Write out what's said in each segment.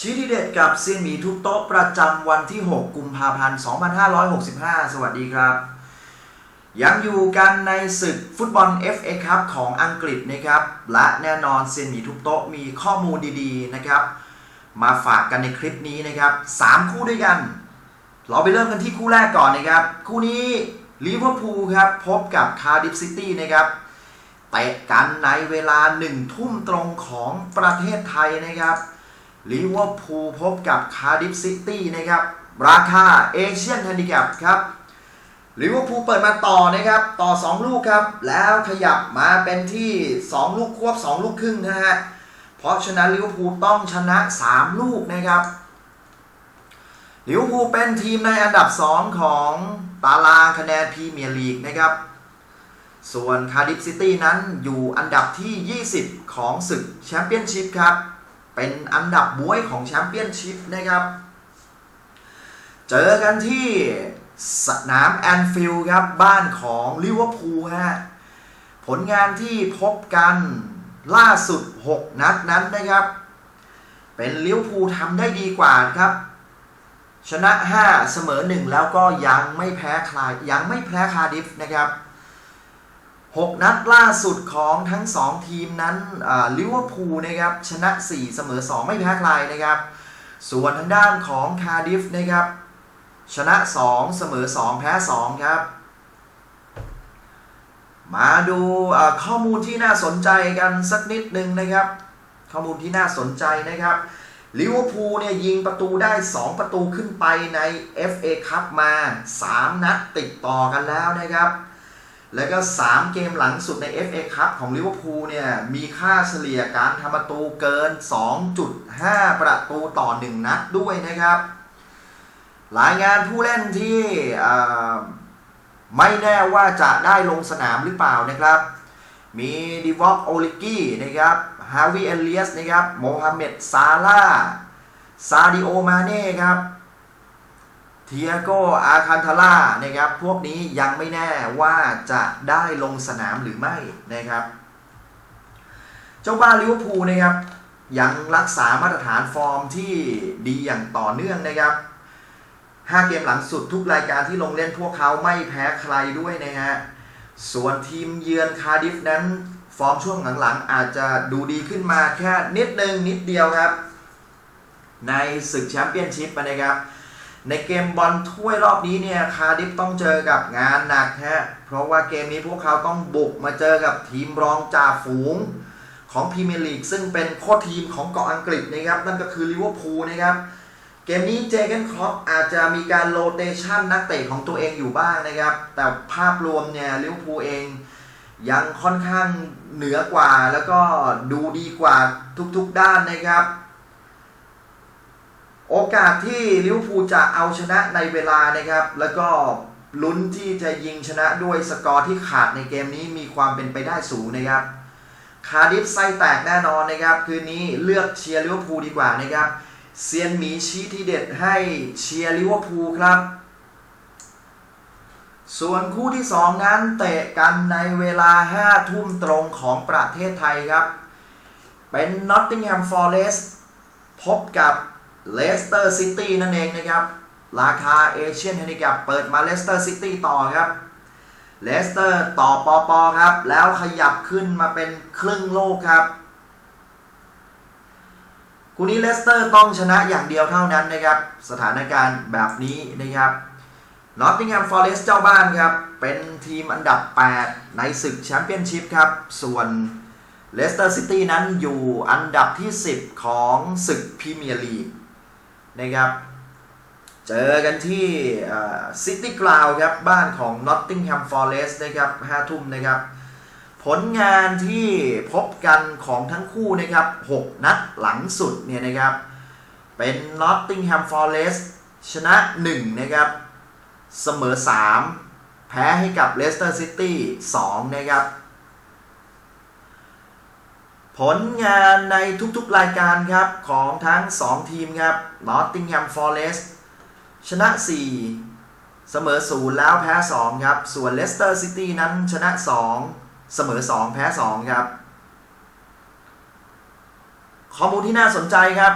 ชี้ที่เด็ดกับเซียนหมีทุกโต๊ะประจำวันที่ 6 กุมภาพันธ์ 2565 สวัสดีครับ ยังอยู่กันในศึกฟุตบอล FA ครับของอังกฤษนะครับ และแน่นอนเซียนหมีทุกโต๊ะมีข้อมูลดีๆนะครับ มาฝากกันในคลิปนี้นะครับ 3 คู่ด้วยกัน เราไปเริ่มกันที่คู่แรกก่อนนะครับ คู่นี้ลิเวอร์พูลครับพบกับคาร์ดิฟซิตี้นะครับเตะกันในเวลา1ทุ่มตรงของประเทศไทยนะครับ ลิเวอร์พูลพบกับคาร์ดิฟซิตี้นะครับ ราคาเอเชียนแฮนดิแคปครับลิเวอร์พูลเปิดมาต่อนะครับ ต่อ 2 ลูกครับ แล้วขยับมาเป็นที่ 2 ลูกควบ 2 ลูกครึ่งนะฮะ เพราะฉะนั้นลิเวอร์พูลต้องชนะ 3 ลูกนะครับลิเวอร์พูลเป็นทีมในอันดับ 2 ของตารางคะแนนพรีเมียร์ลีกนะครับ ส่วนคาร์ดิฟซิตี้นั้นอยู่อันดับที่ 20 ของศึกแชมเปี้ยนชิพครับ เป็นอันดับบวยของแชมเปี้ยนชิพนะครับ เจอกันที่สนามแอนฟิลด์ครับ บ้านของลิเวอร์พูลฮะ ผลงานที่พบกันล่าสุด 6 นัดนั้นนะครับ เป็นลิเวอร์พูลทำได้ดีกว่าครับ ชนะ 5 เสมอ 1 แล้วก็ยังไม่แพ้ใครยังไม่แพ้คาดิฟนะครับ 6 นัดล่าสุดของทั้ง 2 ทีมนั้นลิเวอร์พูลนะครับชนะ 4 เสมอ 2 ไม่แพ้ใครนะครับ ส่วนทางด้านของคาร์ดิฟนะครับ ชนะ 2 เสมอ 2 แพ้ 2 ครับ มาดูข้อมูลที่น่าสนใจกันสักนิดหนึ่งนะครับ ข้อมูลที่น่าสนใจนะครับลิเวอร์พูลเนี่ยยิงประตูได้ 2 ประตูขึ้นไปใน FA คัพมา 3 นัดติดต่อกันแล้วนะครับ แล้วก็ 3 เกมหลังสุดใน FA คัพของลิเวอร์พูลเนี่ย มีค่าเฉลี่ยการทำประตูเกิน 2.5 ประตูต่อ 1 นัดด้วยนะครับ รายงานผู้เล่นที่ไม่แน่ว่าจะได้ลงสนามหรือเปล่านะครับ มีดิวอกโอลิกี้นะครับฮาวิเอเลียสนะครับโมฮัมเหม็ดซาลาซาดิโอมาเน่ครับ เทียโกอาคันทาร่านะครับ พวกนี้ยังไม่แน่ว่าจะได้ลงสนามหรือไม่นะครับ เจ้าบ้านลิเวอร์พูลนะครับ ยังรักษามาตรฐานฟอร์มที่ดีอย่างต่อเนื่องนะครับ 5 เกมหลังสุดทุกรายการที่ลงเล่นพวกเขาไม่แพ้ใครด้วยนะฮะ ส่วนทีมเยือนคาร์ดิฟนั้นฟอร์มช่วงหลังๆอาจจะดูดีขึ้นมาแค่นิดนึงนิดเดียวครับ ในศึกแชมเปี้ยนชิพนะครับ ในเกมบอลถ้วยรอบนี้เนี่ยคาร์ดิฟต้องเจอกับงานหนักฮะเพราะว่าเกมนี้พวกเขาต้องบุกมาเจอกับทีมรองจ่าฝูงของพรีเมียร์ลีกซึ่งเป็นโค้ชทีมของเกาะอังกฤษนะครับ นั่นก็คือลิเวอร์พูลนะครับ เกมนี้เจเกนครอปอาจจะมีการโรเตชันนักเตะของตัวเองอยู่บ้างนะครับ แต่ภาพรวมเนี่ยลิเวอร์พูลเองยังค่อนข้างเหนือกว่าแล้วก็ดูดีกว่าทุกๆด้านนะครับ โอกาสที่ลิเวอร์พูลจะเอาชนะในเวลานะครับ แล้วก็ลุ้นที่จะยิงชนะด้วยสกอร์ที่ขาดในเกมนี้มีความเป็นไปได้สูงนะครับ คาดิฟไส้แตกแน่นอนนะครับ คืนนี้เลือกเชียร์ลิเวอร์พูลดีกว่านะครับเซียนหมีชี้ที่เด็ดให้เชียร์ลิเวอร์พูลครับ ส่วนคู่ที่ 2 นั้นเตะกันในเวลา 5 ทุ่มตรงของประเทศไทยครับ เป็น Nottingham Forest พบกับ Leicester City นั่นเองนะครับ ราคาเอเชียนแฮนดิแคปเปิดมา Leicester City ต่อครับ Leicester ต่อปอปอครับ แล้วขยับขึ้นมาเป็นครึ่งโลกครับคู่นี้เลสเตอร์ต้องชนะอย่างเดียวเท่านั้นนะครับ สถานการณ์แบบนี้นะครับนอตติงแฮมฟอเรสต์เจ้าบ้านครับ เป็นทีมอันดับ 8 ในศึกแชมเปี้ยนชิพครับ ส่วนเลสเตอร์ซิตี้นั้นอยู่อันดับที่ 10 ของศึกพรีเมียร์ลีก นะครับ เจอกันที่ซิตี้กราวครับ บ้านของนอตติงแฮมฟอร์เรสต์นะครับ5ทุ่มนะครับ ผลงานที่พบกันของทั้งคู่นะครับ 6 นัดหลังสุดเนี่ยนะครับ เป็น Nottingham Forest ชนะ 1 นะครับ เสมอ 3 แพ้ให้กับ Leicester City 2นะครับ ผลงานในทุกๆรายการครับของทั้ง 2 ทีมครับ Nottingham Forest ชนะ 4 เสมอ 0 แล้วแพ้ 2 ครับ ส่วน Leicester City นั้นชนะ 2 เสมอ 2 แพ้ 2 ครับ ข้อมูลที่น่าสนใจครับ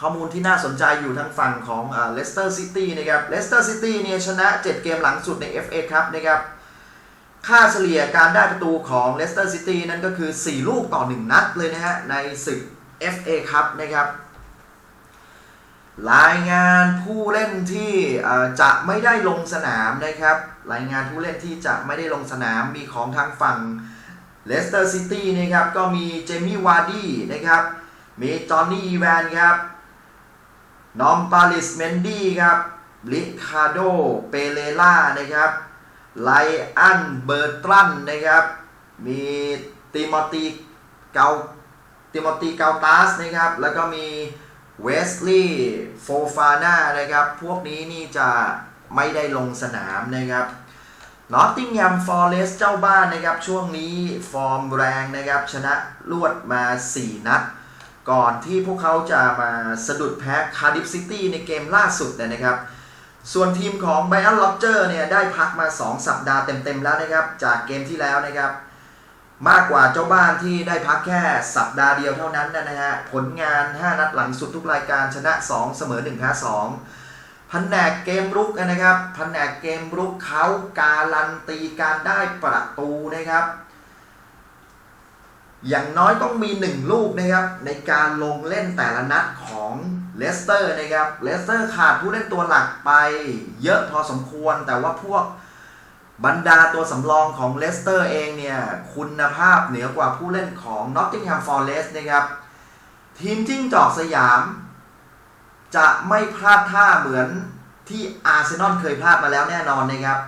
ข้อมูลที่น่าสนใจอยู่ทางฝั่งของเลสเตอร์ซิตี้นะครับเลสเตอร์ซิตี้เนี่ยชนะ 7 เกมหลังสุดใน FA ครับนะครับ ค่าเฉลี่ยการได้ประตูของเลสเตอร์ซิตี้นั่นก็คือ 4 ลูกต่อ 1 นัดเลยนะฮะ ในศึก FA ครับนะครับ รายงานผู้เล่นที่จะไม่ได้ลงสนามนะครับ รายงานผู้เล่นที่จะไม่ได้ลงสนามมีของทางฝั่งเลสเตอร์ซิตี้นะครับ ก็มีเจมี่วาร์ดี้นะครับ มีจอห์นนี่อีแวนครับนอมปาลิสเมนดี้ครับลิคาโด เปเรล่านะครับ ไลอันเบอร์ตรันนะครับ มีติมอตีเกาติมอตีเกาตาสนะครับ แล้วก็มีเวสลีย์โฟฟาน่านะครับ พวกนี้นี่จะไม่ได้ลงสนามนะครับนอตติงแฮมฟอร์เรสเจ้าบ้านนะครับ ช่วงนี้ฟอร์มแรงนะครับ ชนะรวดมา 4 นัด ก่อนที่พวกเขาจะมาสะดุดแพ้คาร์ดิฟซิตี้ในเกมล่าสุดนะครับ ส่วนทีมของไบอันล็อกเจอร์เนี่ยได้พักมา 2 สัปดาห์เต็มๆแล้วนะครับ จากเกมที่แล้วนะครับ มากกว่าเจ้าบ้านที่ได้พักแค่สัปดาห์เดียวเท่านั้นนะฮะผลงาน 5 นัดหลังสุดทุกรายการชนะ 2 เสมอ1แพ้2พันแหนกเกมรุกนะครับพันแหนกเกมรุกเขาการันตีการได้ประตูนะครับอย่างน้อยต้องมี 1 ลูกนะครับในการลงเล่นแต่ละนัดของ เลสเตอร์นะครับ เลสเตอร์ขาดผู้เล่นตัวหลักไปเยอะพอสมควร แต่ว่าพวกบรรดาตัวสำรองของเลสเตอร์เองเนี่ย คุณภาพเหนือกว่าผู้เล่นของ Nottingham Forest นะครับ ทีมจิ้งจอกสยาม จะไม่พลาดท่าเหมือนที่อาร์เซนอลเคยพลาดมาแล้วแน่นอนนะครับ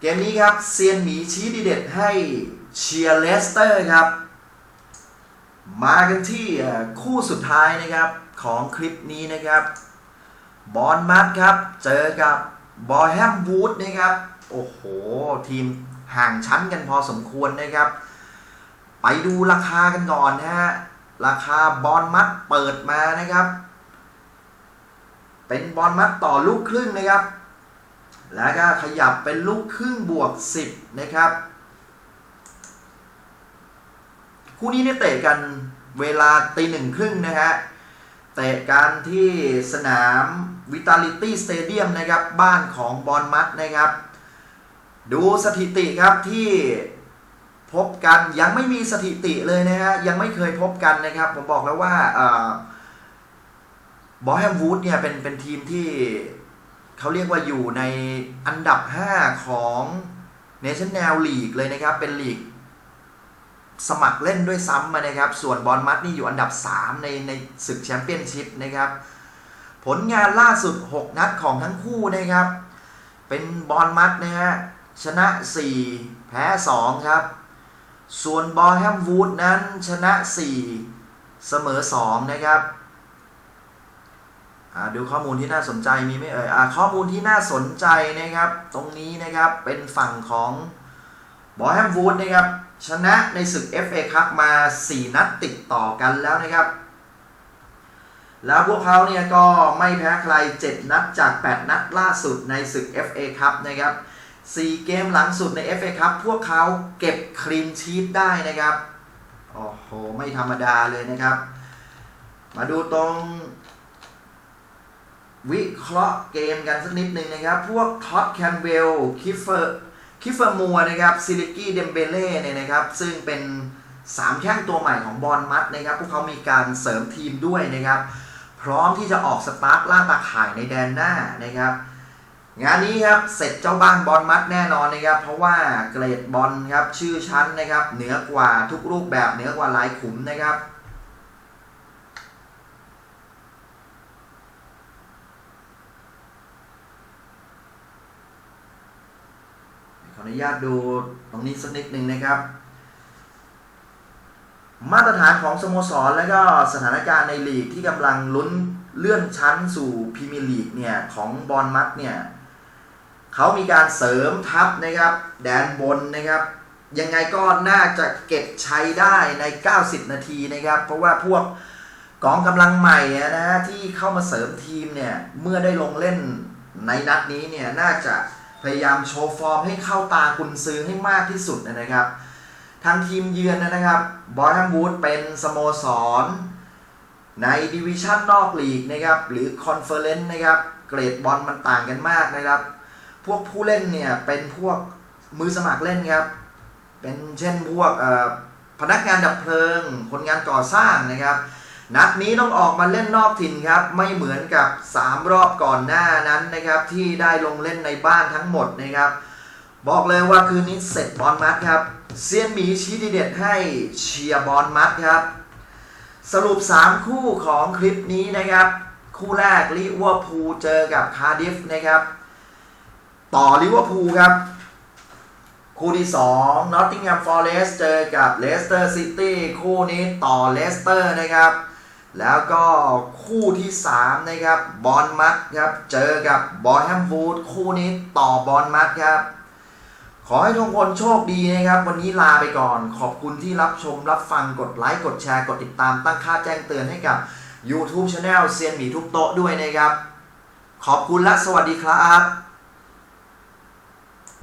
เกมนี้ครับเซียนหมีชี้ดีเด็ดให้เชียร์เลสเตอร์ครับ มากันที่คู่สุดท้ายนะครับของคลิปนี้นะครับบอลมัดครับ เจอกับบอแฮมวูดนะครับ โอ้โห ทีมห่างชั้นกันพอสมควรนะครับ ไปดูราคากันก่อนนะฮะ ราคาบอลมัดเปิดมานะครับ เป็นบอลมัดต่อลูกครึ่งนะครับ แล้วก็ขยับเป็นลูกครึ่งบวก 10 นะครับ คู่นี้เนี่ยเตะกันเวลาตีหนึ่งครึ่งนะฮะ เตะกันที่สนามวิตาลิตี้สเตเดียมนะครับ บ้านของบอลมัดนะครับ ดูสถิติครับที่พบกันยังไม่มีสถิติเลยนะฮะ ยังไม่เคยพบกันนะครับ ผมบอกแล้วว่าบอแฮมวูดเนี่ยเป็นเป็นทีมที่เขาเรียกว่าอยู่ในอันดับ 5 ของเนชั่นแนลลีกเลยนะครับ เป็นลีก สมัครเล่นด้วยซ้ำมานะครับ ส่วนบอลมัดนี่อยู่อันดับ 3 ในในศึกแชมเปี้ยนชิพนะครับ ผลงานล่าสุด 6 นัดของทั้งคู่นะครับ เป็นบอลมัดนะฮะชนะ 4 แพ้ 2 ครับ ส่วนบอลแฮมวูดนั้นชนะ 4 เสมอ 2 นะครับดูข้อมูลที่น่าสนใจมีไหมเอ่ยอข้อมูลที่น่าสนใจนะครับ ตรงนี้นะครับเป็นฝั่งของ บอแฮมวูดนะครับชนะในศึก FA ครับมา 4 นัดติดต่อกันแล้วนะครับ แล้วพวกเขาเนี่ยก็ไม่แพ้ใคร 7 นัดจาก 8 นัดล่าสุดในศึก FA ครับนะครับ 4 เกมหลังสุดใน FA ครับพวกเขาเก็บคลีนชีตได้นะครับ โอ้โห ไม่ธรรมดาเลยนะครับ มาดูตรงวิเคราะห์เกมกันสักนิดหนึ่งนะครับ พวกท็อตแคนเวลคิฟเฟอร์ คิฟเฟอร์มัวนะครับซิลิกี้เดมเบเล่เนี่ยนะครับ ซึ่งเป็น3แข้งตัวใหม่ของบอลมัดนะครับ พวกเขามีการเสริมทีมด้วยนะครับ พร้อมที่จะออกสตาร์ทล่าตาข่ายในแดนหน้านะครับ งานนี้ครับเสร็จเจ้าบ้านบอลมัดแน่นอนนะครับ เพราะว่าเกรดบอลครับชื่อชั้นนะครับ เหนือกว่าทุกรูปแบบเหนือกว่าลายขุมนะครับ ขออ นุญาตดูตรงนี้สักนิดหนึ่งนะครับ มาตรฐานของสโมสรและก็สถานการณ์ในลีกที่กำลังลุ้นเลื่อนชั้นสู่พรีเมียร์ลีกเนี่ยของบอลมัดเนี่ยเขามีการเสริมทัพนะครับ แดนบนนะครับ ยังไงก็น่าจะเก็บใชัยได้ใน 90 นาทีนะครับ เพราะว่าพวกกองกำลังใหม่นะฮะที่เข้ามาเสริมทีมเนี่ยเมื่อได้ลงเล่นในนัดนี้เนี่ยน่าจะ พยายามโชว์ฟอร์มให้เข้าตาคุณซื้อให้มากที่สุดนะครับ ทางทีมเยือนนะครับบอลแฮมวูดเป็นสโมสร ในดิวิชั่นนอกลีกนะครับหรือคอนเฟอเรนซ์นะครับเกรดบอลมันต่างกันมากนะครับ พวกผู้เล่นเนี่ยเป็นพวกมือสมัครเล่นครับ เป็นเช่นพวกพนักงานดับเพลิง คนงานก่อสร้างนะครับ นัดนี้ต้องออกมาเล่นนอกถิ่นครับ ไม่เหมือนกับ 3 รอบก่อนหน้านั้นนะครับ ที่ได้ลงเล่นในบ้านทั้งหมดนะครับ บอกเลยว่าคืนนี้เสร็จบอลมัดครับเซียนหมีชี้ดีเด็ดให้เชียร์บอลมัดครับ สรุป 3 คู่ของคลิปนี้นะครับ คู่แรกลิเวอร์พูลเจอกับคาร์ดิฟนะครับ ต่อลิเวอร์พูลครับ คู่ที่2 Nottingham Forest เจอกับ Leicester City คู่นี้ต่อ Leicester นะครับ แล้วก็คู่ที่ 3 นะครับบอลมัดครับ เจอกับบอ h แฮมวูดคู่นี้ต่อบอลมัดครับ ขอให้ทุกคนโชคดีนะครับ วันนี้ลาไปก่อน ขอบคุณที่รับชมรับฟังกดไลค์ กดแชร์ กดติดตามตั้งค่าแจ้งเตือนให้กับ YouTube Channel เซียนหมีทุกโต๊ะด้วยนะครับ ขอบคุณและสวัสดีครับ